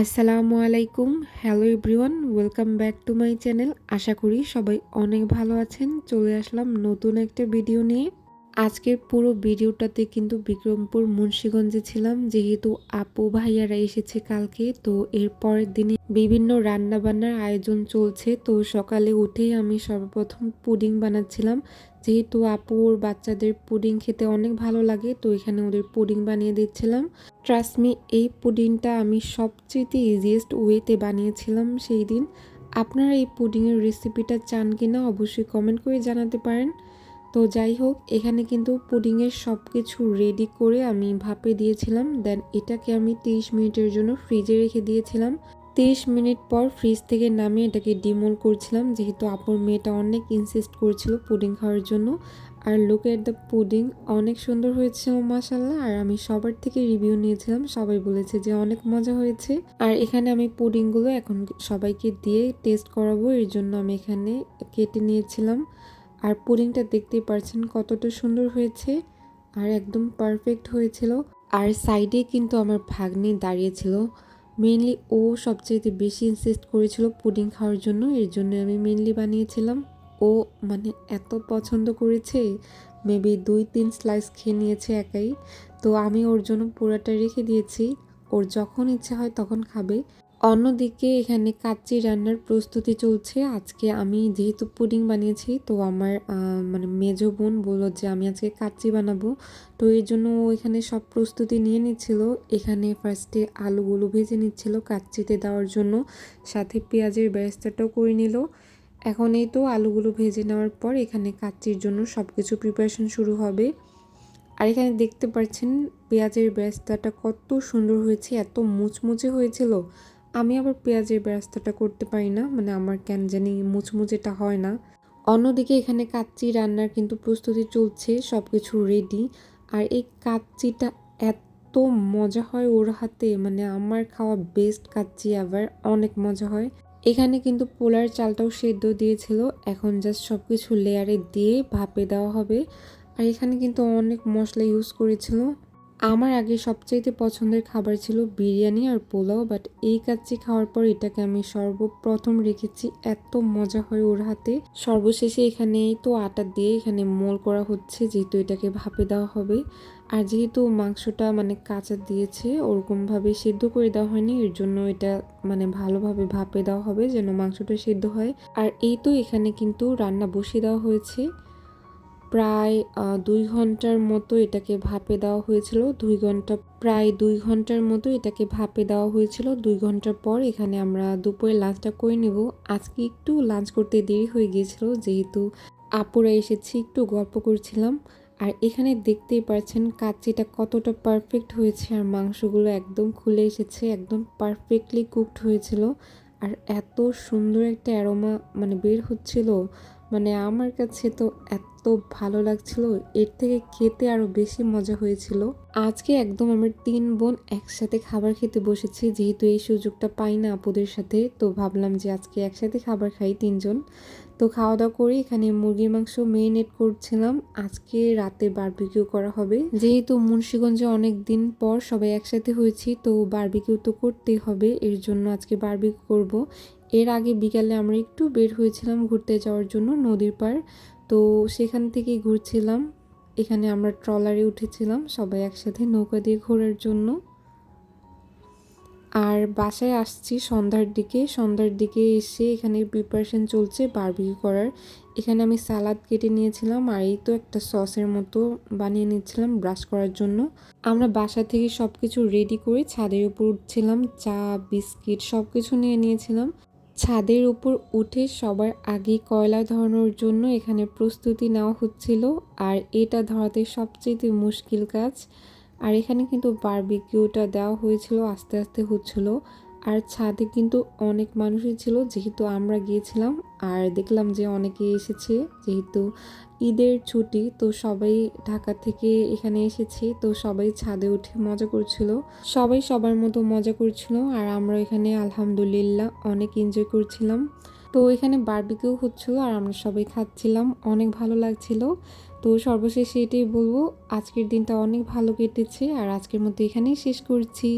আসসালামু আলাইকুম। Hello everyone welcome back to my channel আশা করি সবাই অনেক ভালো আছেন। চলে আসলাম নতুন একটা ভিডিও নিয়ে। আজকের পুরো ভিডিওটাতে কিন্তু বিক্রমপুর, মুন্সীগঞ্জে ছিলাম। যেহেতু আপু ভাইয়ারা এসেছে কালকে, তো এর পরের দিনে বিভিন্ন রান্না বান্নার আয়োজন চলছে। তো সকালে উঠেই আমি সর্বপ্রথম পুডিং বানাচ্ছিলাম। যেহেতু আপু ওর বাচ্চাদের পুডিং খেতে অনেক ভালো লাগে, তো এখানে ওদের পুডিং বানিয়ে দিচ্ছিলাম। ট্রাস্টমি এই পুডিংটা আমি সবচেয়ে ইজিয়েস্ট ওয়েতে বানিয়েছিলাম সেই দিন। আপনারা এই পুডিংয়ের রেসিপিটা চান কিনা অবশ্যই কমেন্ট করে জানাতে পারেন। তো যাই হোক, এখানে কিন্তু পুডিংয়ের সব কিছু রেডি করে আমি ভাপে দিয়েছিলাম। দেন এটাকে আমি 30 মিনিটের জন্য ফ্রিজে রেখে দিয়েছিলাম। 30 মিনিট পর ফ্রিজ থেকে নামিয়ে এটাকে ডিমোল করছিলাম, যেহেতু আপুর মেয়েটা অনেক ইনসিস্ট করছিল পুডিং খাওয়ার জন্য। আর লুক এট দ্য পুডিং অনেক সুন্দর হয়েছে মাসাল্লাহ আর আমি সবার থেকে রিভিউ নিয়েছিলাম, সবাই বলেছে যে অনেক মজা হয়েছে। আর এখানে আমি পুডিংগুলো এখন সবাইকে দিয়ে টেস্ট করাবো, এর জন্য আমি এখানে কেটে নিয়েছিলাম। আর পুডিংটা দেখতেই পারছেন কতটা সুন্দর হয়েছে আর একদম পারফেক্ট হয়েছিল। আর সাইডে কিন্তু আমার ভাগ্নি দাঁড়িয়েছিল। মেনলি ও সবচেয়ে বেশি ইনসিস্ট করেছিল পুডিং খাওয়ার জন্য, এর জন্য আমি মেনলি বানিয়েছিলাম। ও মানে এত পছন্দ করেছে মেবি দুই তিন স্লাইস খেয়ে নিয়েছে একাই। তো আমি ওর জন্য পুরাটা রেখে দিয়েছি। ওর যখন ইচ্ছে হয় তখন খাবে। অন্যদিকে এখানে কাচ্চি রান্নার প্রস্তুতি চলছে। আজকে আমি যেহেতু পুডিং বানিয়েছি, তো আমার মানে মেজো বোন বলল যে আমি আজকে কাচ্চি বানাবো। তো এই জন্য ও এখানে সব প্রস্তুতি নিয়ে নিচ্ছিল। এখানে ফার্স্টে আলুগুলো ভেজে নিচ্ছিল কাচ্চিতে দেওয়ার জন্য। সাথে পেঁয়াজের ব্যবস্থাটাও করে নিল। এখন এই তো আলুগুলো ভেজে নেওয়ার পর এখানে কাচ্চির জন্য সব কিছু প্রিপারেশন শুরু হবে। আর এখানে দেখতে পাচ্ছেন পেঁয়াজের ব্যস্তাটা কত সুন্দর হয়েছে, এত মুচমুচে হয়েছিল। আমি আবার পেঁয়াজের ব্যবস্থাটা করতে পারি না মানে আমার কেন জানি মুচমুচেটা হয় না। অন্যদিকে এখানে কাচ্চি রান্নার কিন্তু প্রস্তুতি চলছে সব কিছু রেডি আর এই কাচ্চিটা এত মজা হয় ওর হাতে মানে আমার খাওয়া বেস্ট কাচ্চি আবার অনেক মজা হয়। এখানে কিন্তু পোলার চালটাও সেদ্ধ দিয়েছিল, এখন জাস্ট সব কিছু লেয়ারে দিয়ে ভাপে দেওয়া হবে। আর এখানে কিন্তু অনেক মশলা ইউজ করেছিল। আমার আগে সবচাইতে পছন্দের খাবার ছিল বিরিয়ানি আর পোলাও বাট এই কাচ্চি খাওয়ার পর এটাকে আমি সর্বপ্রথম রেখেছি এত মজা হয় ওর হাতে। সর্বশেষে এখানে তো আটা দিয়ে এখানে মোল করা হচ্ছে, যেহেতু এটাকে ভাপে দেওয়া হবে। আর যেহেতু মাংসটা মানে কাঁচা দিয়েছে, ওরকমভাবে সেদ্ধ করে দেওয়া হয়নি, এর জন্য এটা মানে ভালোভাবে ভাপে দেওয়া হবে যেন মাংসটা সেদ্ধ হয়। আর এই তো এখানে কিন্তু রান্না বসিয়ে দেওয়া হয়েছে। প্রায় দুই ঘণ্টার মতো এটাকে ভাপে দেওয়া হয়েছিল। দুই ঘণ্টা, প্রায় দুই ঘণ্টার মতো এটাকে ভাপে দেওয়া হয়েছিল। দুই ঘণ্টার পর এখানে আমরা দুপুরে লাঞ্চটা করে নেব। আজকে একটু লাঞ্চ করতে দেরি হয়ে গিয়েছিল, যেহেতু আপুরা এসেছি, একটু গল্প করছিলাম। আর এখানে দেখতেই পাচ্ছেন কাচ্চিটা কতটা পারফেক্ট হয়েছে আর মাংসগুলো একদম খুলে এসেছে, একদম পারফেক্টলি কুকড হয়েছিল। আর এত সুন্দর একটা অ্যারোমা মানে বের হচ্ছিল। মানে আমার কাছে তো এত ভালো লাগছিল, এর থেকে খেতে আরও বেশি মজা হয়েছিল। আজকে একদম আমার তিন বোন একসাথে খাবার খেতে বসেছি, যেহেতু এই সুযোগটা পাই না আপুদের সাথে, তো ভাবলাম যে আজকে একসাথে খাবার খাই তিনজন। তো খাওয়া দাওয়া করে এখানে মুরগির মাংস মেরিনেট করছিলাম, আজকে রাতে বারবিকিউ করা হবে। যেহেতু মুন্সীগঞ্জে অনেক দিন পর সবাই একসাথে হয়েছি, তো বারবিকিউ তো করতেই হবে, এর জন্য আজকে বারবিকিউ করব। এর আগে বিকালে আমরা একটু বের হয়েছিলাম ঘুরতে যাওয়ার জন্য নদীর পার তো সেখান থেকে ঘুরছিলাম। এখানে আমরা ট্রলারে উঠেছিলাম সবাই একসাথে নৌকা দিয়ে ঘোরার জন্য। আর বাসায় আসছি সন্ধ্যার দিকে। সন্ধ্যার দিকে এসে এখানে প্রিপারেশন চলছে বারবিকিউ করার। এখানে আমি সালাদ কেটে নিয়েছিলাম আর এই তো একটা সসের মতো বানিয়ে নিচ্ছিলাম ব্রাশ করার জন্য। আমরা বাসা থেকে সব কিছু রেডি করে ছাদের উপর উঠছিলাম। চা, বিস্কিট সব কিছু নিয়ে নিয়েছিলাম। ছাদের উপর উঠে সবার আগে কয়লা ধরানোর জন্য এখানে প্রস্তুতি নেওয়া হচ্ছিল, আর এটা ধরাতে সবচেয়ে মুশকিল কাজ। আর এখানে কিন্তু বারবিকিউটা দেওয়া হয়েছিল, আস্তে আস্তে হচ্ছিল। আর ছাদে কিন্তু অনেক মানুষই ছিল, যেহেতু আমরা গিয়েছিলাম। আর দেখলাম যে অনেকে এসেছে, যেহেতু ঈদের ছুটি, তো সবাই ঢাকা থেকে এখানে এসেছে, তো সবাই ছাদে উঠে মজা করছিল। সবাই সবার মতো মজা করছিল, আর আমরা এখানে আলহামদুলিল্লাহ অনেক এনজয় করছিলাম। তো এখানে বারবিকিউ হচ্ছিল, আর আমরা সবাই খাচ্ছিলাম, অনেক ভালো লাগছিল। তো সর্বশেষে এটাই বলব, আজকের দিনটা অনেক ভালো কেটেছে, আর আজকের মতো এখানেই শেষ করছি।